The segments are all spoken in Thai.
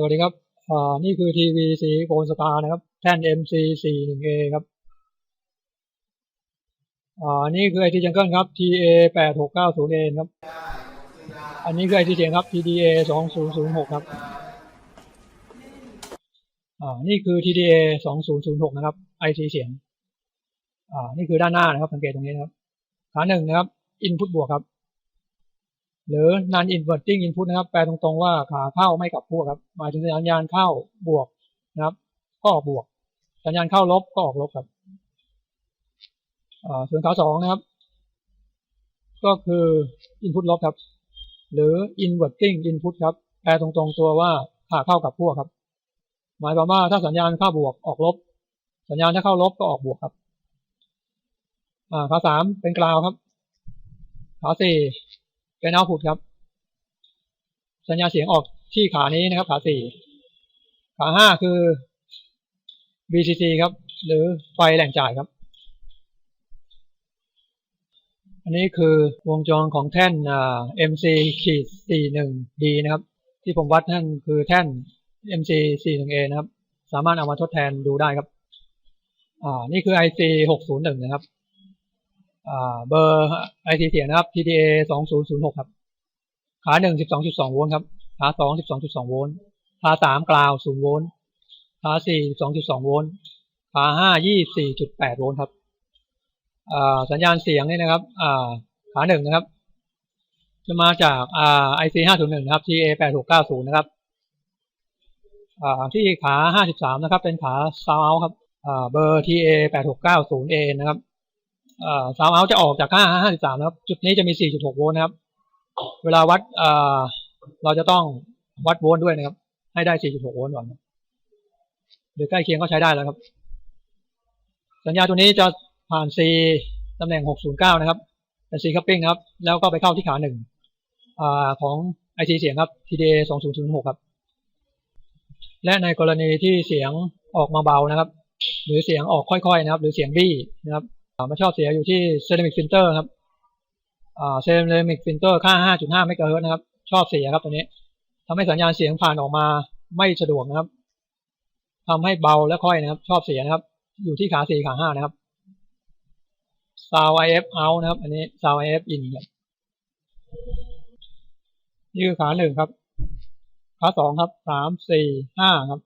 สวัสดีครับอ่านี่คือทีวีสีโกนสตาร์นะครับ แท่น MC 4 1 A ครับอ่านี่คือไอทีจังเกิลครับ TA 8 6 9 0 A ครับ อันนี้คือไอทีเสียงครับ TDA 2 0 0 6 ครับอ่านี่คือ TDA 2 0 0 6 นะครับไอทีเสียงอ่านี่คือด้านหน้านะครับ สังเกตตรงนี้นะครับ ขาหนึ่งนะครับ input บวกครับ หรือ non inverting input นะครับ แปลตรงๆว่าขาเข้าไม่กลับพวกครับ หมายถึงสัญญาณเข้าบวกนะครับ ก็ออกบวก สัญญาณเข้าลบก็ออกลบครับส่วนขาสองนะครับ ก็คือ input ลบครับ หรือ inverting input ครับ แปลตรงๆตัวว่าขาเข้ากับพวกครับ หมายความว่าถ้าสัญญาณเข้าบวกออกลบ สัญญาณถ้าเข้าลบก็ออกบวกครับอ่าขาสามเป็นกราวครับ ขาสี่ เป็นเอาพุตครับ สัญญาเสียงออกที่ขานี้นะครับ ขาสี่ขาห้าคือ VCC ครับ หรือไฟแหล่งจ่ายครับ อันนี้คือวงจรของแท่น MC ขีด41 D นะครับ ที่ผมวัดนั่นคือแท่น MC 41 A นะครับ สามารถเอามาทดแทนดูได้ครับ อ่า นี่คือ IC 601 นะครับ เบอร์ IC เสียนะครับ TDA 2006ครับ ขาหนึ่ง12.2โวลต์ครับ ขาสอง12.2โวลต์ ขาสามกราว0โวลต์ ขาสี่12.2โวลต์ ขาห้า24.8โวลต์ครับสัญญาณเสียงนี่นะครับขาหนึ่งนะครับ จะมาจากอ่า IC 501นะครับ TA 8690นะครับอ่าที่ขา53นะครับ เป็นขาซาวครับเบอร์ TA 8690A นะครับ ซาวเอาจะออกจากค่า53 นะครับ จุดนี้จะมี 4.6 โวลต์นะครับ เวลาวัดเราจะต้องวัดโวลต์ด้วยนะครับ ให้ได้ 4.6 โวลต์ก่อนหรือใกล้เคียงก็ใช้ได้แล้วครับ สัญญาณตัวนี้จะผ่าน C ตำแหน่ง 609 นะครับ เป็น C coupling นะครับ แล้วก็ไปเข้าที่ขาหนึ่งอของ IC เสียงครับ TDA 2006 ครับ และในกรณีที่เสียงออกมาเบานะครับ หรือเสียงออกค่อยๆนะครับ หรือเสียงบี้นะครับ ไม่ชอบเสียอยู่ที่ ceramic filter ครับอ่า ceramic filter ค่า 5.5 เมกะเฮิรตนะครับ ชอบเสียครับตัวนี้ทำให้สัญญาณเสียงผ่านออกมาไม่สะดวกนะครับทำให้เบาและค่อยนะครับ ชอบเสียนะครับ อยู่ที่ขา4ขา5นะครับ sound IF out นะครับ อันนี้ sound IF in ครับนี่คือขาหนึ่งครับขาสองครับสามสี่ห้าครับ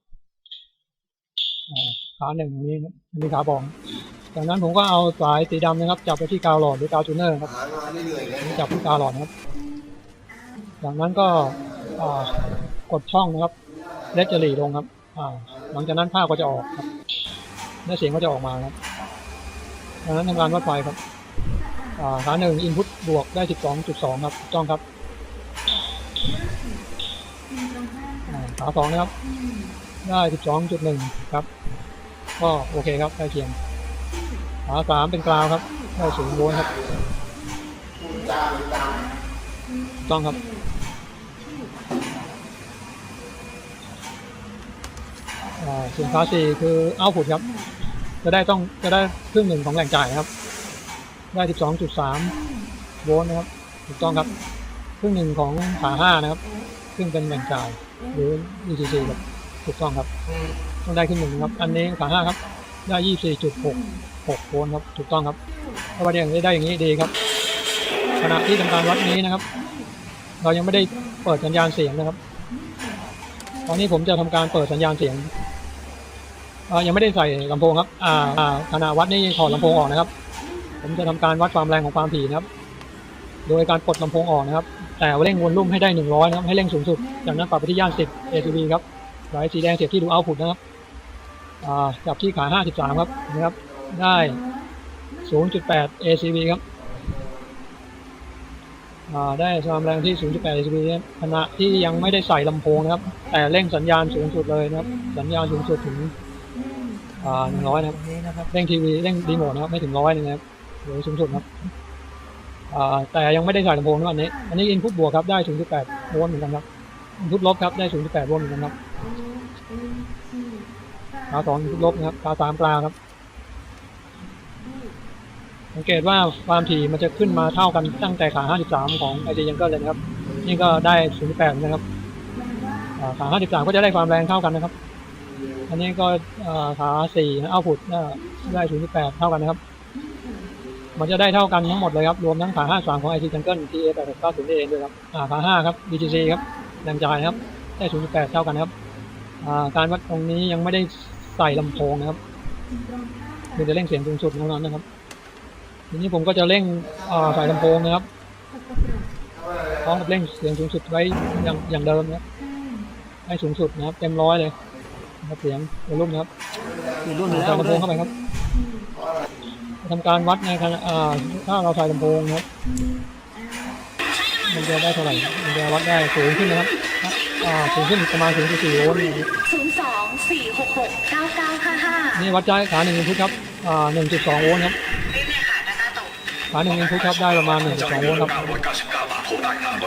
ขาหนึ่งนี้มีขาบอง จากนั้นผมก็เอาสายสีดำนะครับ จับไปที่กาวหลอดหรือกาวจูเนอร์ครับจับที่กาวหลอดนะครับ จากนั้นก็กดช่องนะครับเลดจะหลีลงครับหลังจากนั้นภาพก็จะออกครับและเสียงก็จะออกมาครับดังนั้นทำการวัดไฟครับขาหนึ่งอินพุตบวกได้12.2ครับจ้องครับขาสองนะครับ ได้12.1ครับ ก็โอเคครับใกล้เคียง ขาสามเป็นกราวครับได้ศูนย์โวลต์ครับต้องครับส่วนขาสี่คือเอาผุดครับ จะได้ต้องจะได้ครึ่งหนึ่งของแหล่งจ่ายครับ ได้12.3โวลต์นะครับถูกต้องครับครึ่งหนึ่งของขาห้านะครับ ซึ่งเป็นแหล่งจ่ายหรือ ECC ครับถูกต้องครับ ต้องได้ครึ่งหนึ่งครับ อันนี้ขาห้าครับ ได้24.6 6โวลต์ครับถูกต้องครับ ถ้าวัดอย่างนี้ได้อย่างนี้ดีครับขณะที่ทำการวัดนี้นะครับ เรายังไม่ได้เปิดสัญญาณเสียงนะครับ ตอนนี้ผมจะทำการเปิดสัญญาณเสียงยังไม่ได้ใส่ลำโพงครับอ่าขณะวัดนี่ถอดลำโพงออกนะครับ ผมจะทำการวัดความแรงของความถี่นะครับ โดยการปลดลำโพงออกนะครับ แต่เร่งวนลุ่มให้ได้100นะครับ ให้เร่งสูงสุด จากนั้นปรับไปที่ย่าน10 ACB ครับสายสีแดงเสียบที่ดูเอาพุตนะครับ จับที่ขา53 ครับนะครับได้ 0.8 ACB ครับได้ความแรงที่ 0.8 ACB ขณะที่ยังไม่ได้ใส่ลำโพงนะครับ แต่เร่งสัญญาณสูงสุดเลยนะครับ สัญญาณสูงสุดถึงหนึ่งร้อยนะครับเร่งทีวีเร่งรีโมทนะครับไม่ถึงร้อยนะครับหรือสูงสุดครับแต่ยังไม่ได้ใส่ลำโพงนะอันนี้ อันนี้อินพุตบวกครับได้ 0.8 โวลต์เหมือนกันครับ อินพุตลบครับได้ 0.8 โวลต์เหมือนกันครับ ขาสองอินพุตลบนะครับขาสามกลางครับ สังเกตว่าความถี่มันจะขึ้นมาเท่ากันตั้งแต่ขา 53 ของไอเดียยังก็เลยนะครับ นี่ก็ได้ 0.8 นะครับขาห้าสิบสามก็จะได้ความแรงเท่ากันนะครับ อันนี้ก็ขาสี่เอาพุทได้ศูนย์แปดเท่ากันนะครับ มันจะได้เท่ากันทั้งหมดเลยครับ รวมทั้งขาห้าสามของ IC Jungle TA แปดเก้าศูนย์เองด้วยครับขาห้าครับ BGC ครับแรงจ่ายครับ ได้ศูนย์แปดเท่ากันครับการวัดตรงนี้ยังไม่ได้ ใส่ลำโพงนะครับเพียงแต่เร่งเสียงสูงสุดเท่านั้นนะครับ ทีนี้ผมก็จะเร่งอ่าใส่ลำโพงนะครับพร้อมกับเร่งเสียงสูงสุดไว้อย่างอย่างเดิมนะครับให้สูงสุดนะครับ เต็มร้อยเลยนะครับเสียงวอลลุ่มนะครับมีรุ่นใส่แล้วลำโพงเข้าไปครับทำการวัดในขณะอ่าถ้าเราใส่ลำโพงนะครับมันจะได้เท่าไหร่มันจะวัดได้สูงขึ้นนะครับอ่าสูงขึ้นประมาณ0.4โวลต์นะครับศูนย์ สี่หกหกเก้าเก้าห้าห้านี่วัดได้ขาหนึ่งอินพุตครับอ่า1.2โวลต์ครับนี่เลยค่ะด้านหน้าตรงขาหนึ่งอินพุตครับได้ประมาณ1.2โวลต์ครับ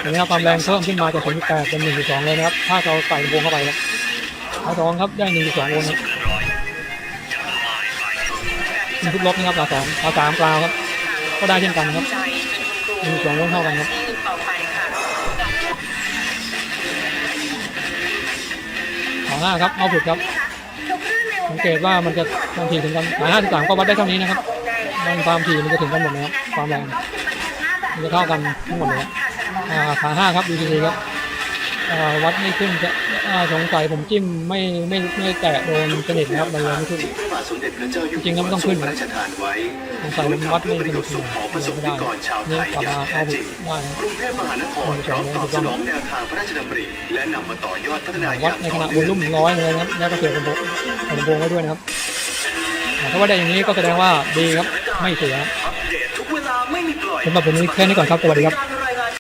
อันนี้ครับความแรงเพิ่มขึ้นมาจาก0.8เป็น1.2เลยนะครับ ถ้าเราใส่ลำโพงเข้าไปครับขาสองครับได้1.2โวลต์ครับอินพุตลบนะครับขาสองขาสามกลาวครับ ก็ได้เช่นกันครับใจเป็นคุณครู1.2โวลต์เท่ากันครับาห้าครับเอาพุทครับสังเกตว่ามันจะความถี่ถึงกันขาห้าสิบสามก็วัดได้เท่านี้นะครับมันความถี่มันจะถึงกันหมดนะครับความแรงมันจะเท่ากันทั้งหมดเลยครับอ่าขาห้าครับดูดีๆครับอ่าวัดไม่ขึ้นจะอ่า สงสัยผมจิ้มไม่ไม่ไม่แตะโดนสนิทนะครับมันเลยไม่ขึ้นจริงๆแล้วไม่ต้องขึ้นพระสงสัยมันวัดไม่ประสนิชทน์สุขอประสบไม่นิได้กรชาวไทนี่ยกลับอย่างมาแท้เอาจริงได้กรุงเทพมหานครพร้อมตอบสนองแนวทางพระราชดำริและนำมาต่อยอดพัฒนาอวัดย่างในต่ขอณะวเนื่ออลลุ่มร้อยเลยนะครับแล้วก็เสียบลำโพงใส่ลำโพงไว้ด้วยนะครับถ้าว่าได้อย่างนี้ก็แสดงว่าดีครับไม่เสียอัปเดตทุกเวลาไม่มีปล่อยสำหรับวันนี้แค่นี้ก่อนครับสวัสดีครับ